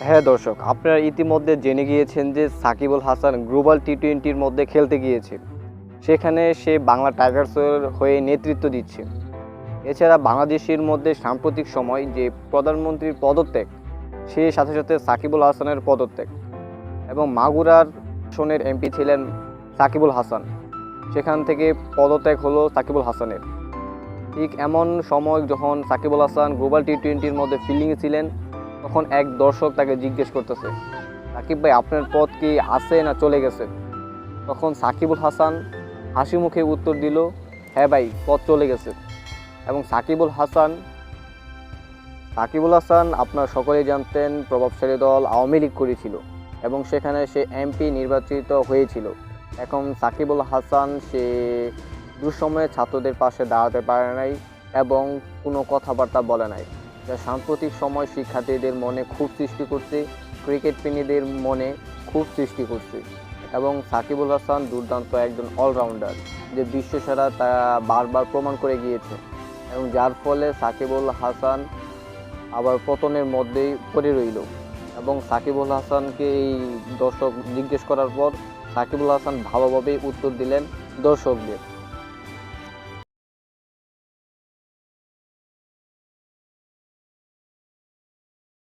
হ্যাঁ দর্শক আপনারা ইতিমধ্যে জেনে গিয়েছেন যে সাকিবুল হাসান গ্লোবাল টি টোয়েন্টির মধ্যে খেলতে গিয়েছে। সেখানে সে বাংলা টাইগার্সের হয়ে নেতৃত্ব দিচ্ছে। এছাড়া বাংলাদেশের মধ্যে সাম্প্রতিক সময় যে প্রধানমন্ত্রীর পদত্যাগ সে সাথে সাথে সাকিবুল হাসানের পদত্যাগ এবং মাগুরার আসনের এমপি ছিলেন সাকিবুল হাসান। সেখান থেকে পদত্যাগ হলো সাকিবুল হাসানের। ঠিক এমন সময় যখন সাকিবুল হাসান গ্লোবাল টি টোয়েন্টির মধ্যে ফিল্ডিংয়ে ছিলেন, তখন এক দর্শক তাকে জিজ্ঞেস করতেছে, সাকিব ভাই, আপনার পথ কি আছে না চলে গেছে? তখন সাকিবুল হাসান হাসি মুখে উত্তর দিল হ্যাঁ ভাই, পথ চলে গেছে। এবং সাকিবুল হাসান সাকিবুল হাসান আপনার সকলেই জানতেন প্রভাবশালী দল আওয়ামী লীগ করেছিল এবং সেখানে সে এমপি নির্বাচিত হয়েছিল। এখন সাকিবুল হাসান সে দুঃসময়ে ছাত্রদের পাশে দাঁড়াতে পারে নাই এবং কোনো কথাবার্তা বলে নাই। যা সাম্প্রতিক সময় শিক্ষার্থীদের মনে খুব সৃষ্টি করছে, ক্রিকেট প্রেমীদের মনে খুব সৃষ্টি করছে এবং সাকিবুল হাসান দুর্দান্ত একজন অলরাউন্ডার যে বিশ্বসেরা তা বারবার প্রমাণ করে গিয়েছে এবং যার ফলে সাকিবুল হাসান আবার পতনের মধ্যেই পড়ে রইল এবং সাকিবুল হাসানকে এই দর্শক জিজ্ঞেস করার পর সাকিবুল হাসান ভালোভাবেই উত্তর দিলেন দর্শকদের।